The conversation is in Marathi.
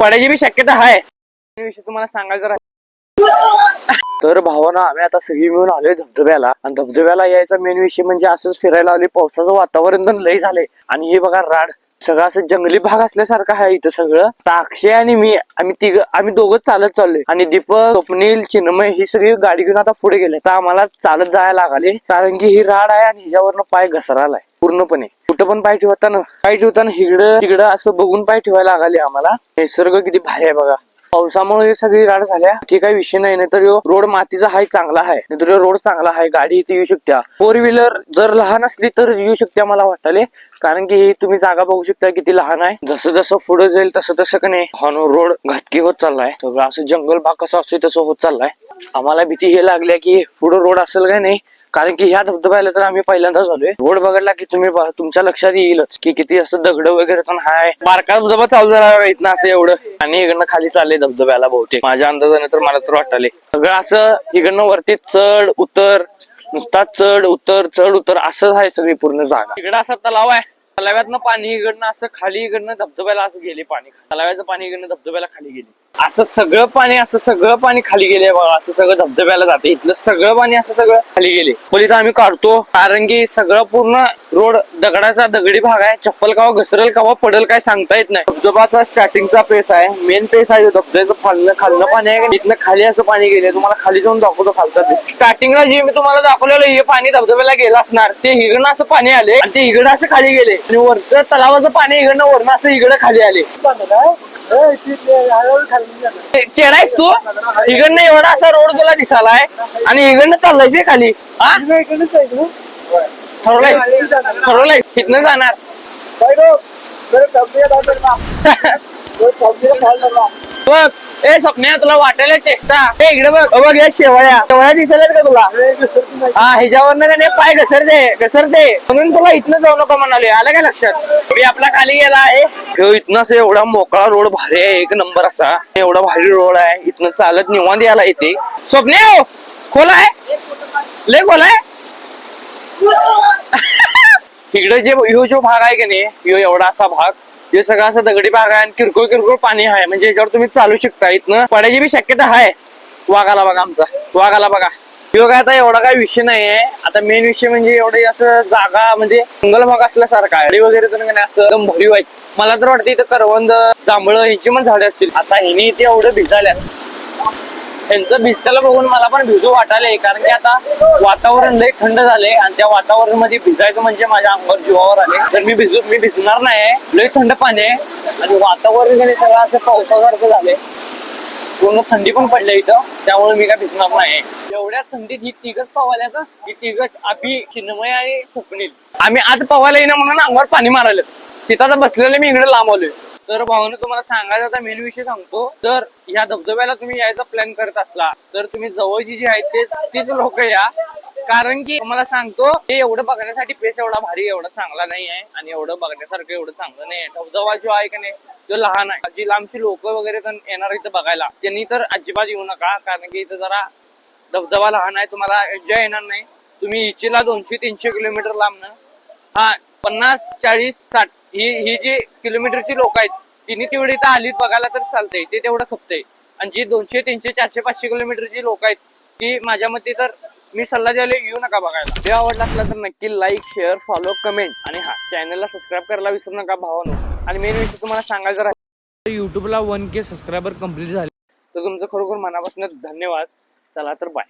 पडायची बी शक्यता आहे विषयी तुम्हाला सांगायचं राहील. तर भावानं आम्ही आता सगळी मिळून आलोय धबधब्याला. आणि धबधब्याला यायचा मेन विषय म्हणजे असंच फिरायला आलोय. पावसाचं वातावरण तर लय झालंय. आणि हे बघा राड. सगळं असं जंगली भाग असल्यासारखं आहे इथं सगळं. तर अक्षय आणि मी आम्ही तिघ आम्ही दोघं चालत चाललोय. आणि दीपक स्वप्नील चिन्मय ही सगळी गाडी घेऊन आता पुढे गेले. तर आम्हाला चालत जायला लागले. कारण की ही राड आहे आणि हिच्यावरनं पाय घसरालाय पूर्णपणे. कुठं पण पाय ठेवताना पाय ठेवताना हिकडं तिकडं असं बघून पाय ठेवायला लागले आम्हाला. निसर्ग किती भारी आहे बघा. पावसामुळे सगळी राड झाल्या. की काही विषय नाही नाहीतर तर रोड मातीचा हाय चांगला आहे नाहीतर तर रोड चांगला आहे गाडी इथे येऊ शकत्या. फोर व्हीलर जर लहान असली तर येऊ शकत्या मला वाटले कारण की ही तुम्ही जागा बघू शकता किती लहान आहे. जसं जसं पुढे जाईल तसं तसं का नाही हॉनो रोड घातकी होत चाललाय. सगळं असं जंगल भाग कसं असतो तसं होत चाललाय. आम्हाला भीती हे लागल्या की पुढे रोड असेल का नाही कारण की ह्या धबधब्याला तर आम्ही पहिल्यांदाच आलोय. रोड बघडला की तुम्ही तुमच्या लक्षात येईलच की किती असं दगड वगैरे पण हाय. बारका धबधबा चालू झाला इथनं असं एवढं. आणि इकडनं खाली चालले धबधब्याला बहुतेक. माझ्या अंदाजाने तर मला तर वाटले सगळं असं इकडनं वरती चढ उतर नुसता चढ उतर चढ उतर असंच आहे सगळी पूर्ण जागा. इकडं असा तलाव आहे. तलाव्यातनं पाणी इकडनं असं खाली इकडनं धबधब्याला असं गेले पाणी. तलाव्याचं पाणी इकडनं धबधब्याला खाली गेले. असं सगळं पाणी असं सगळं पाणी खाली गेले बघा. असं सगळं धबधब्याला जाते. इथलं सगळं पाणी असं सगळं खाली गेले. पण इथं आम्ही काढतो. कारण की सगळं पूर्ण रोड दगडाचा दगडी भाग आहे. चप्पल कावा घसरेल कावा पडेल काय सांगता येत नाही. धबधबाचा स्टार्टिंगचा पेस आहे. मेन पेस आहे. धबधब्याचं खालनं खाल्लं पाणी आहे. इथनं खाली असं पाणी गेले तुम्हाला खाली जाऊन दाखवतो खालचं स्टार्टिंगला जे मी तुम्हाला दाखवलेलं हे पाणी धबधब्याला गेलं असणार. ते हिगणं असं पाणी आले आणि ते इकडं असं खाली गेले. आणि वरचं तलावाचं पाणी इकडनं वरनं असं हिगडं खाली आले. चेडायस तू? इकडनं एवढा असा रोड तुला दिसालाय आणि इकडनं चाललायच खाली. हा? ठरवलायस ठरवलायस इथनं जाणार. बघ ए स्वप्न्या तुला वाटायला चेष्टा. ए इकडे बघ. बघ या शेवळ्या शेवळ्या दिसायला का तुला? हा ह्याच्यावरनं नाही पाय घसरते घसरते म्हणून तुला इथनं जाऊ नको म्हणाले आलं का लक्षात? मी आपला खाली गेला आहे. इथनं असं एवढा मोकळा रोड भारी आहे एक नंबर असा. एवढा भारी रोड आहे इथनं चालत निवांत यायला येते. स्वप्ने खोल आहे. लय खोल आहे. इकडे जे ह्यो जो भाग आहे का नाही ह्यो एवढा असा भाग हे सगळा असा दगडी भाग आहे आणि किरकोळ किरकोळ पाणी आहे म्हणजे याच्यावर तुम्ही चालू शकता इथनं पडायची बी शक्यता आहे. वाघाला बघा आमचा वाघाला बघा. ह्यो काय आता एवढा काय विषय नाहीये. आता मेन विषय म्हणजे एवढे असं जागा म्हणजे जंगल भाग असल्यासारखा आहे. वगैरे तर नाही असं एकदम भरीव आहे. मला तर वाटतं इथं करवंद जांभळं ह्याची पण झाडे असतील. आता ह्यानी इथे एवढं भिजाल्यात त्यांचं भिजताला बघून मला पण भिजू वाटाले कारण की आता वातावरण लय थंड झाले आणि त्या वातावरणमध्ये भिजायचं म्हणजे माझ्या अंगावर जीवावर आले तर मी भिजू मी भिजणार नाही लय थंड पाणी आहे. आणि वातावरण सगळं असं पावसासारखं झाले पूर्ण थंडी पण पडली इथं. त्यामुळे मी काय भिजणार नाही एवढ्या थंडीत ही तिघच पवायला का ही तिघच अभि चिन्मय आणि स्वप्नील आम्ही आज पवायला येणं म्हणून अंगावर पाणी मारायला तिथं आता बसलेले मी इकडे लांब आलोय. तर भाऊने तुम्हाला सांगायचा आता मेन विषय सांगतो. तर ह्या धबधब्याला तुम्ही यायचा प्लॅन करत असला तर तुम्ही जवळची जी आहेत तेच तीच लोक या. कारण की तुम्हाला सांगतो हे एवढं बघण्यासाठी पेस एवढा भारी एवढा चांगला नाही आहे. आणि एवढं बघण्यासारखं एवढं चांगलं नाही आहे. धबधबा जो आहे का नाही तो लहान आहे. जी लांबची लोक वगैरे येणार इथं बघायला. त्यांनी तर अजिबात येऊ नका कारण की इथं जरा धबधबा लहान आहे तुम्हाला एन्जॉय येणार नाही. तुम्ही इचेला दोनशे तीनशे किलोमीटर लांबनं. हा पन्नास चाळीस साठ ही ही जी किलोमीटरची लोक आहेत तिने तेवढी इथं आलीत बघायला तर चालतंय ते तेवढं खपतंय आणि जी दोनशे तीनशे चारशे पाचशे किलोमीटरची लोक आहेत ती माझ्या मते तर मी सल्ला द्यायला येऊ नका बघायला. व्हिडिओ आवडला असला तर नक्की लाईक शेअर फॉलो कमेंट आणि हा चॅनलला सबस्क्राईब करायला विसरू नका भावानो. आणि मेन विषय तुम्हाला सांगायचं राहील. युट्यूबला वन के सबस्क्रायबर कंप्लीट झाले. तर तुमचं खरोखर मनापासून धन्यवाद. चला तर बाय